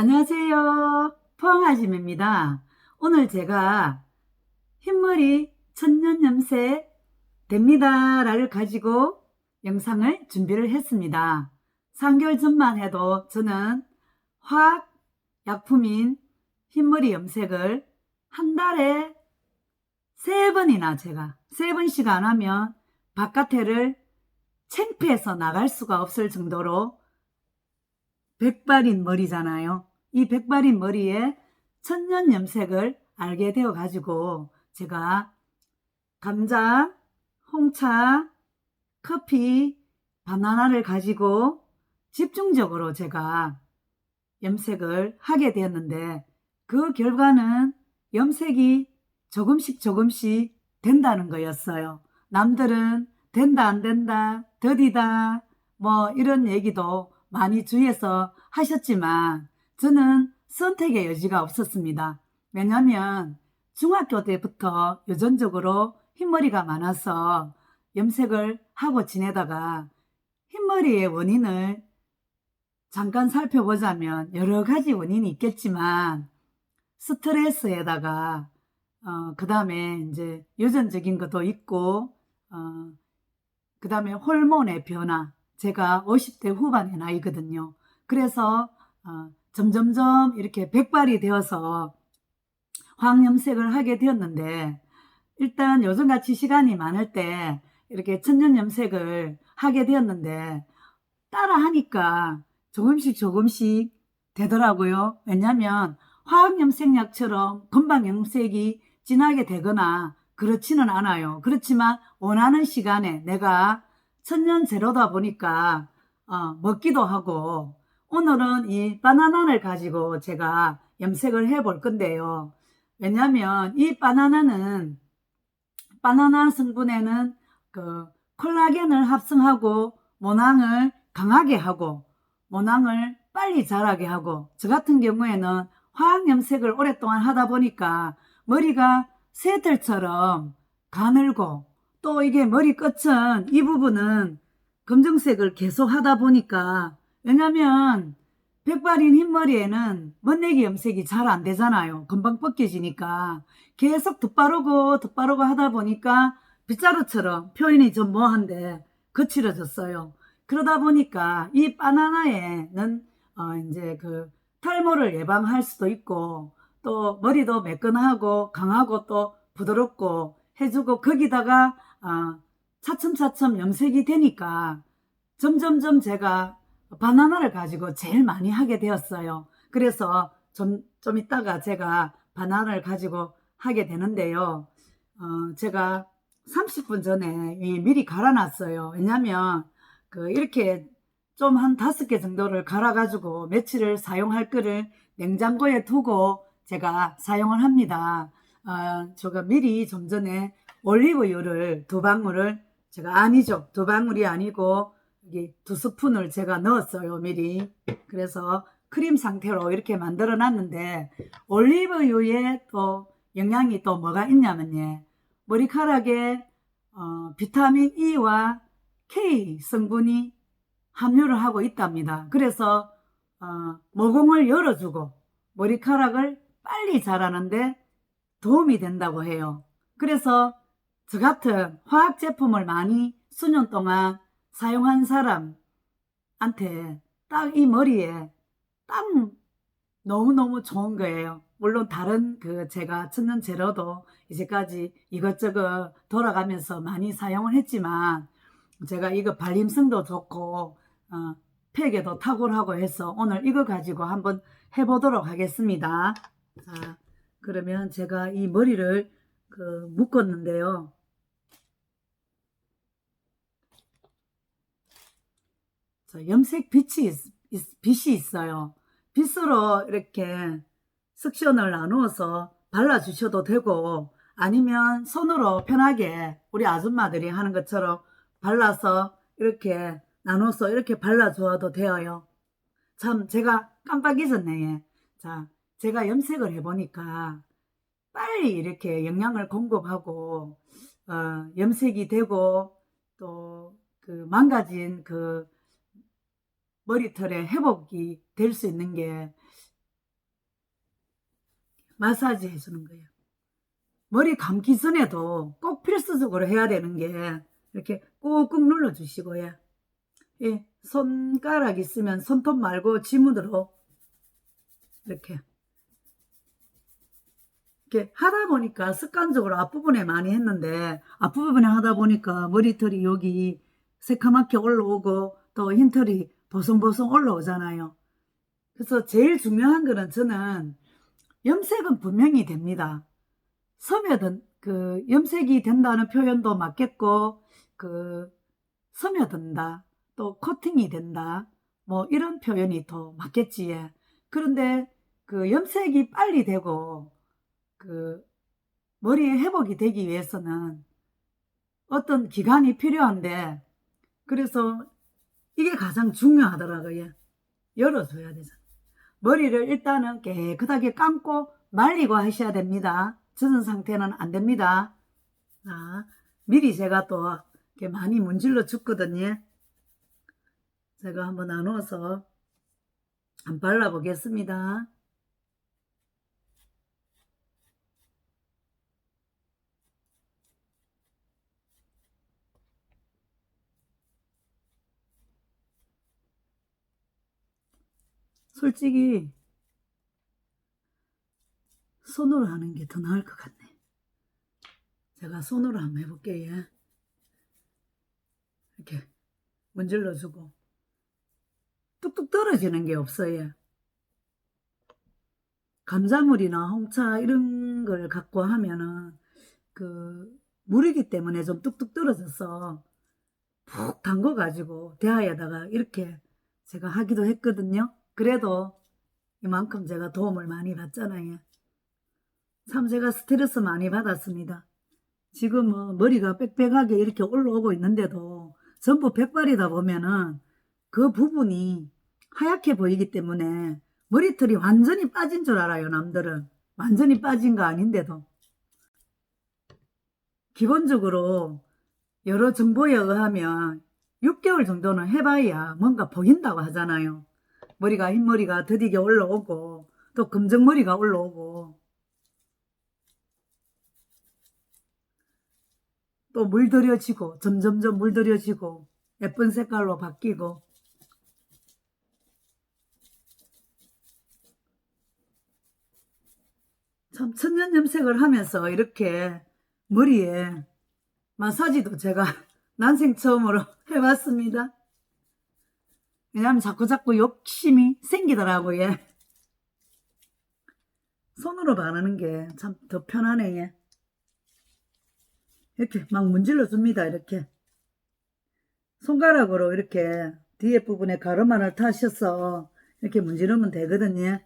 안녕하세요. 포항아짐입니다. 오늘 제가 흰머리 천년 염색 됩니다를 가지고 영상을 준비를 했습니다. 3개월 전만 해도 저는 화학 약품인 흰머리 염색을 한 달에 세 번이나 제가 세 번씩 안 하면 바깥에를 창피해서 나갈 수가 없을 정도로 백발인 머리잖아요. 이 백발인 머리에 천년 염색을 알게 되어 가지고 제가 감자, 홍차, 커피, 바나나를 가지고 집중적으로 제가 염색을 하게 되었는데 그 결과는 염색이 조금씩 조금씩 된다는 거였어요. 남들은 된다 안 된다 더디다 뭐 이런 얘기도 많이 주위에서 하셨지만 저는 선택의 여지가 없었습니다. 왜냐하면 중학교 때부터 유전적으로 흰머리가 많아서 염색을 하고 지내다가 흰머리의 원인을 잠깐 살펴보자면 여러 가지 원인이 있겠지만 스트레스에다가 어, 그 다음에 이제 유전적인 것도 있고 어, 그 다음에 호르몬의 변화 제가 50대 후반의 나이거든요. 그래서 어, 점점점 이렇게 백발이 되어서 황염색을 하게 되었는데 일단 요즘같이 시간이 많을 때 이렇게 천년염색을 하게 되었는데 따라 하니까 조금씩 조금씩 되더라고요. 왜냐하면 화학염색약처럼 금방 염색이 진하게 되거나 그렇지는 않아요. 그렇지만 원하는 시간에 내가 천년 제로다 보니까 어, 먹기도 하고 오늘은 이 바나나를 가지고 제가 염색을 해 볼 건데요. 왜냐하면 이 바나나는 바나나 성분에는 그 콜라겐을 합성하고 모낭을 강하게 하고 모낭을 빨리 자라게 하고 저 같은 경우에는 화학 염색을 오랫동안 하다 보니까 머리가 새들처럼 가늘고 또 이게 머리 끝은 이 부분은 검정색을 계속 하다 보니까 왜냐면 백발인 흰머리에는 멋내기 염색이 잘 안 되잖아요. 금방 벗겨지니까 계속 덧바르고 덧바르고 하다 보니까 빗자루처럼 표현이 좀 뭐한데 거칠어졌어요. 그러다 보니까 이 바나나에는 어 이제 그 탈모를 예방할 수도 있고 또 머리도 매끈하고 강하고 또 부드럽고 해주고 거기다가 어, 차츰차츰 염색이 되니까 점점점 제가 바나나를 가지고 제일 많이 하게 되었어요. 그래서 좀, 좀 이따가 제가 바나나를 가지고 하게 되는데요. 어, 제가 30분 전에 이 미리 갈아놨어요. 왜냐면 그 이렇게 좀 한 다섯 개 정도를 갈아가지고 며칠을 사용할 거를 냉장고에 두고 제가 사용을 합니다. 어, 제가 미리 좀 전에 올리브유를 두 방울을 제가 아니죠. 두 방울이 아니고 여기 두 스푼을 제가 넣었어요. 미리. 그래서 크림 상태로 이렇게 만들어 놨는데 올리브유에 또 영양이 또 뭐가 있냐면요. 머리카락에 어, 비타민 E와 K 성분이 함유를 하고 있답니다. 그래서 어, 모공을 열어주고 머리카락을 빨리 자라는데 도움이 된다고 해요. 그래서 저 같은 화학 제품을 많이 수년 동안 사용한 사람한테 딱 이 머리에 딱 너무너무 좋은 거예요. 물론 다른 그 제가 천년 재료도 이제까지 이것저것 돌아가면서 많이 사용을 했지만 제가 이거 발림성도 좋고 어, 팩에도 탁월하고 해서 오늘 이거 가지고 한번 해보도록 하겠습니다. 자, 그러면 제가 이 머리를 그 묶었는데요. 자, 염색 빛이, 빛이 있어요. 빗으로 이렇게 석션을 나누어서 발라주셔도 되고 아니면 손으로 편하게 우리 아줌마들이 하는 것처럼 발라서 이렇게 나눠서 이렇게 발라주어도 되어요. 참 제가 깜빡 잊었네. 예. 자, 제가 염색을 해보니까 빨리 이렇게 영양을 공급하고 어, 염색이 되고 또 그 망가진 그 머리털의 회복이 될 수 있는 게 마사지 해주는 거예요. 머리 감기 전에도 꼭 필수적으로 해야 되는 게 이렇게 꾹꾹 눌러주시고요. 예, 손가락 있으면 손톱 말고 지문으로 이렇게 이렇게 하다 보니까 습관적으로 앞부분에 많이 했는데 앞부분에 하다 보니까 머리털이 여기 새카맣게 올라오고 또 흰털이 보송보송 올라오잖아요. 그래서 제일 중요한 거는 저는 염색은 분명히 됩니다. 스며든 그 염색이 된다는 표현도 맞겠고 그 스며든다 또 코팅이 된다 뭐 이런 표현이 더 맞겠지. 예. 그런데 그 염색이 빨리 되고 그 머리의 회복이 되기 위해서는 어떤 기간이 필요한데 그래서 이게 가장 중요하더라고요. 열어줘야 되잖아. 머리를 일단은 깨끗하게 감고 말리고 하셔야 됩니다. 젖은 상태는 안 됩니다. 자, 미리 제가 또 이렇게 많이 문질러 줬거든요. 제가 한번 나누어서 한번 발라보겠습니다. 솔직히 손으로 하는 게 더 나을 것 같네. 제가 손으로 한번 해볼게요. 이렇게 문질러주고 뚝뚝 떨어지는 게 없어요. 감자물이나 홍차 이런 걸 갖고 하면은 그 물이기 때문에 좀 뚝뚝 떨어져서 푹 담궈 가지고 대하에다가 이렇게 제가 하기도 했거든요. 그래도 이만큼 제가 도움을 많이 받잖아요. 참 제가 스트레스 많이 받았습니다. 지금은 머리가 빽빽하게 이렇게 올라오고 있는데도 전부 백발이다 보면은 그 부분이 하얗게 보이기 때문에 머리털이 완전히 빠진 줄 알아요, 남들은. 완전히 빠진 거 아닌데도. 기본적으로 여러 정보에 의하면 6개월 정도는 해봐야 뭔가 보인다고 하잖아요. 머리가 흰머리가 더디게 올라오고 또 검정머리가 올라오고 또 물들여지고 점점점 물들여지고 예쁜 색깔로 바뀌고 참 천년 염색을 하면서 이렇게 머리에 마사지도 제가 난생 처음으로 해봤습니다. 왜냐면 자꾸 자꾸 욕심이 생기더라고요. 예. 손으로 바르는 게 참 더 편하네. 예. 이렇게 막 문질러 줍니다. 이렇게 손가락으로 이렇게 뒤에 부분에 가르마를 타셔서 이렇게 문지르면 되거든요.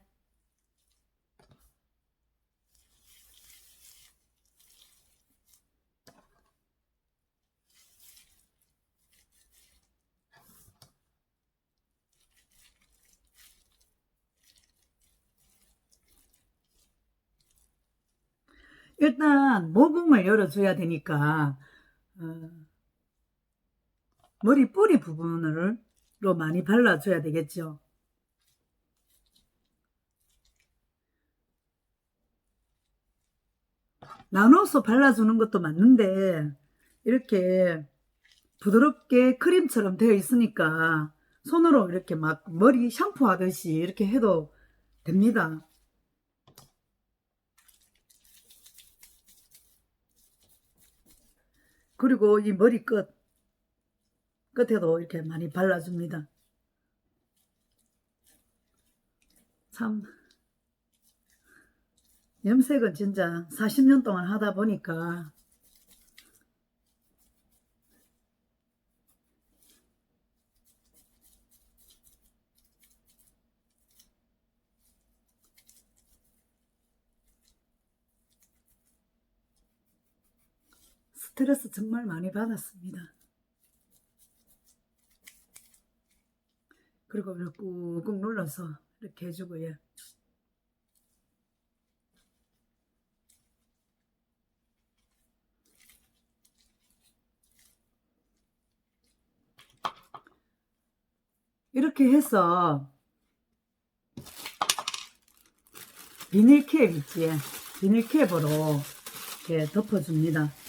일단 모공을 열어줘야 되니까 어, 머리 뿌리 부분으로 많이 발라줘야 되겠죠. 나눠서 발라주는 것도 맞는데 이렇게 부드럽게 크림처럼 되어 있으니까 손으로 이렇게 막 머리 샴푸하듯이 이렇게 해도 됩니다. 그리고 이 머리 끝 끝에도 이렇게 많이 발라줍니다. 참 염색은 진짜 40년 동안 하다 보니까 스트레스 정말 많이 받았습니다. 그리고 이렇게 꾹꾹 눌러서 이렇게 해주고 요. 이렇게 해서 비닐캡 있지. 비닐캡으로 이렇게 덮어줍니다.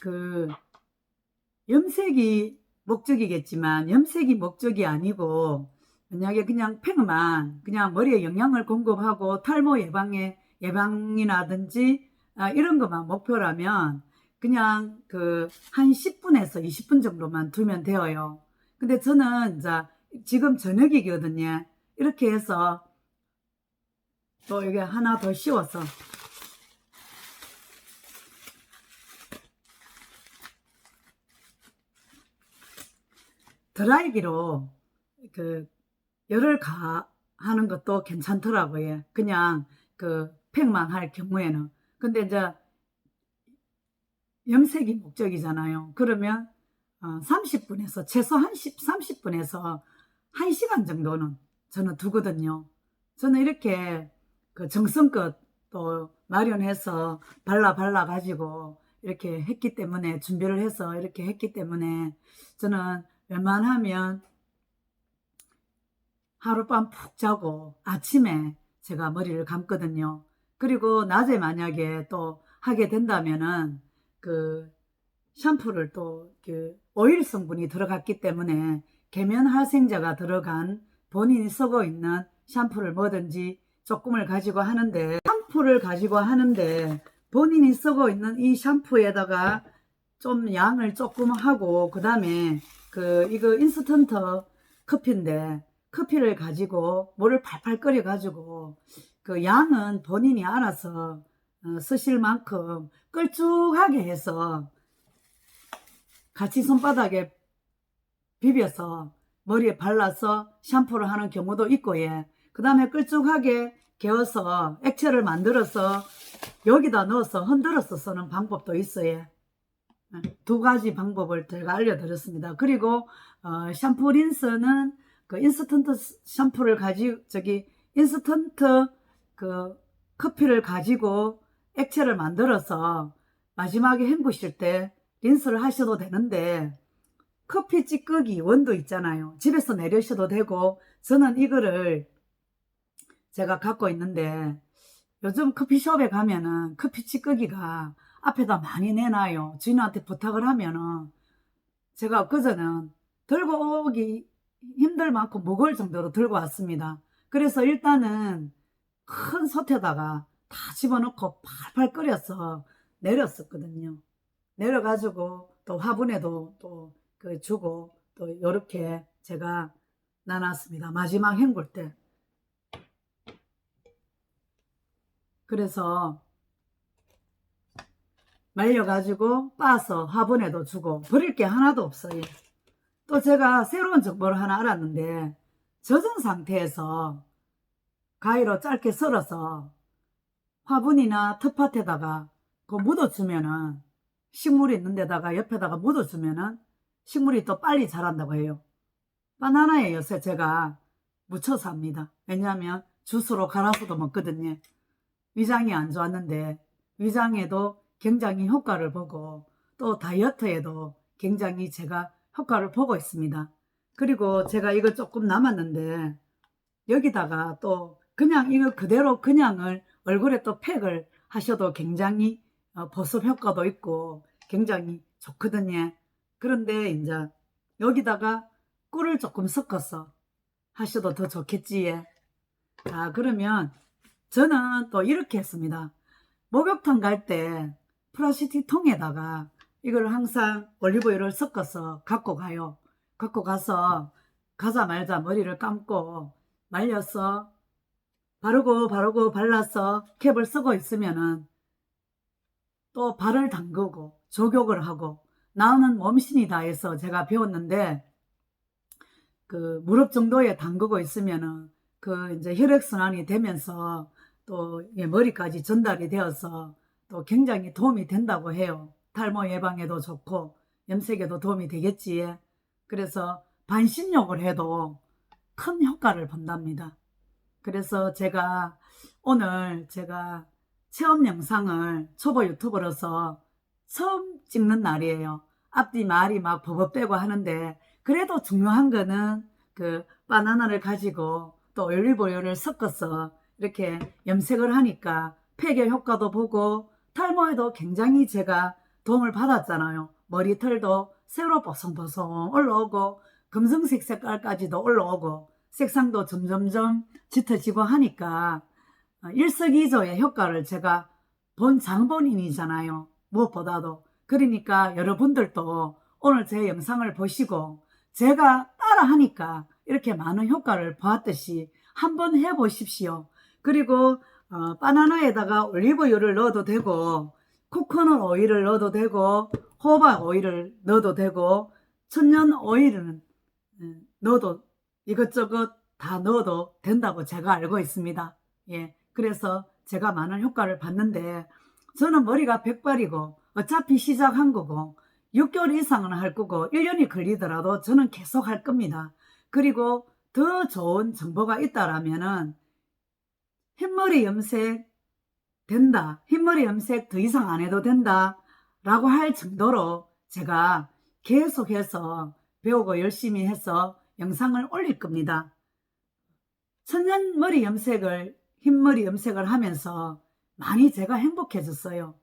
그 염색이 목적이겠지만 염색이 목적이 아니고 만약에 그냥 팩만 그냥 머리에 영양을 공급하고 탈모 예방에 예방이라든지 아, 이런 것만 목표라면 그냥 그 한 10분에서 20분 정도만 두면 되어요. 근데 저는 이제 지금 저녁이거든요. 이렇게 해서 또 이게 하나 더 씌워서 드라이기로 그 열을 가하는 것도 괜찮더라고요. 그냥 그 팩만 할 경우에는. 근데 이제 염색이 목적이잖아요. 그러면 어, 30분에서 최소 한 10, 30분에서 1시간 정도는 저는 두거든요. 저는 이렇게 그 정성껏 또 마련해서 발라 발라 가지고 이렇게 했기 때문에 준비를 해서 이렇게 했기 때문에 저는 웬만하면 하룻밤 푹 자고 아침에 제가 머리를 감거든요. 그리고 낮에 만약에 또 하게 된다면은 그 샴푸를 또 그 오일 성분이 들어갔기 때문에 계면 활성제가 들어간 본인이 쓰고 있는 샴푸를 뭐든지 조금을 가지고 하는데 샴푸를 가지고 하는데 본인이 쓰고 있는 이 샴푸에다가 좀 양을 조금 하고 그 다음에 그 이거 인스턴트 커피인데 커피를 가지고 물을 팔팔 끓여 가지고 그 양은 본인이 알아서 어, 쓰실 만큼 끌쭉하게 해서 같이 손바닥에 비벼서 머리에 발라서 샴푸를 하는 경우도 있고 예. 그 다음에 끌쭉하게 개어서 액체를 만들어서 여기다 넣어서 흔들어서 쓰는 방법도 있어요. 두 가지 방법을 제가 알려드렸습니다. 그리고 어, 샴푸 린스는 그 인스턴트 샴푸를 가지 저기 인스턴트 그 커피를 가지고 액체를 만들어서 마지막에 헹구실 때 린스를 하셔도 되는데 커피 찌꺼기 원두 있잖아요. 집에서 내려셔도 되고 저는 이거를 제가 갖고 있는데 요즘 커피숍에 가면은 커피 찌꺼기가 앞에다 많이 내놔요. 주인한테 부탁을 하면은 제가 그전은 들고 오기 힘들 만큼 무거울 정도로 들고 왔습니다. 그래서 일단은 큰 솥에다가 다 집어넣고 팔팔 끓여서 내렸었거든요. 내려가지고 또 화분에도 또 그 주고 또 요렇게 제가 나눴습니다. 마지막 헹굴 때. 그래서 말려가지고 빻아서 화분에도 주고 버릴 게 하나도 없어요. 또 제가 새로운 정보를 하나 알았는데 젖은 상태에서 가위로 짧게 썰어서 화분이나 텃밭에다가 그 묻어주면은 식물이 있는 데다가 옆에다가 묻어주면은 식물이 또 빨리 자란다고 해요. 바나나에 요새 제가 묻혀서 합니다. 왜냐하면 주스로 갈아서도 먹거든요. 위장이 안 좋았는데 위장에도 굉장히 효과를 보고 또 다이어트에도 굉장히 제가 효과를 보고 있습니다. 그리고 제가 이거 조금 남았는데 여기다가 또 그냥 이거 그대로 그냥을 얼굴에 또 팩을 하셔도 굉장히 어, 보습 효과도 있고 굉장히 좋거든요. 그런데 이제 여기다가 꿀을 조금 섞어서 하셔도 더 좋겠지. 예. 자, 그러면 저는 또 이렇게 했습니다. 목욕탕 갈 때 플라스틱 통에다가 이걸 항상 올리브유를 섞어서 갖고 가요. 갖고 가서 가자 말자 머리를 감고 말려서 바르고 바르고 발라서 캡을 쓰고 있으면은 또 발을 담그고 조격을 하고 나는 몸신이다 해서 제가 배웠는데 그 무릎 정도에 담그고 있으면은 그 이제 혈액순환이 되면서 또 머리까지 전달이 되어서 또 굉장히 도움이 된다고 해요. 탈모 예방에도 좋고 염색에도 도움이 되겠지. 그래서 반신욕을 해도 큰 효과를 본답니다. 그래서 제가 오늘 제가 체험 영상을 초보 유튜버로서 처음 찍는 날이에요. 앞뒤 말이 막 버벅대고 하는데 그래도 중요한 거는 그 바나나를 가지고 또 올리브오일을 섞어서 이렇게 염색을 하니까 폐결 효과도 보고 탈모에도 굉장히 제가 도움을 받았잖아요. 머리털도 새로 보송보송 올라오고 금성색 색깔까지도 올라오고 색상도 점점점 짙어지고 하니까 어, 일석이조의 효과를 제가 본 장본인이잖아요. 무엇보다도. 그러니까 여러분들도 오늘 제 영상을 보시고 제가 따라 하니까 이렇게 많은 효과를 보았듯이 한번 해보십시오. 그리고 어, 바나나에다가 올리브유를 넣어도 되고 코코넛 오일을 넣어도 되고 호박 오일을 넣어도 되고 천연 오일은 음, 넣어도 이것저것 다 넣어도 된다고 제가 알고 있습니다. 예, 그래서 제가 많은 효과를 봤는데 저는 머리가 백발이고 어차피 시작한 거고 6개월 이상은 할 거고 1년이 걸리더라도 저는 계속 할 겁니다. 그리고 더 좋은 정보가 있다라면은 흰머리 염색 된다. 흰머리 염색 더 이상 안 해도 된다. 라고 할 정도로 제가 계속해서 배우고 열심히 해서 영상을 올릴 겁니다. 천연머리 염색을, 흰머리 염색을 하면서 많이 제가 행복해졌어요.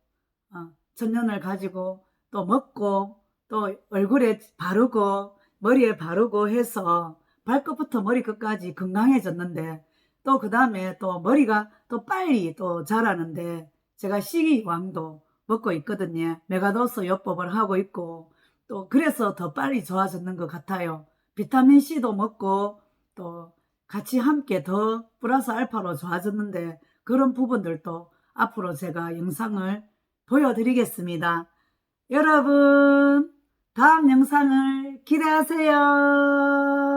어, 천연을 가지고 또 먹고 또 얼굴에 바르고 머리에 바르고 해서 발끝부터 머리끝까지 건강해졌는데 또 그 다음에 또 머리가 또 빨리 또 자라는데 제가 식이왕도 먹고 있거든요. 메가도스 요법을 하고 있고 또 그래서 더 빨리 좋아졌는 것 같아요. 비타민C도 먹고 또 같이 함께 더 플러스 알파로 좋아졌는데 그런 부분들도 앞으로 제가 영상을 보여드리겠습니다. 여러분 다음 영상을 기대하세요.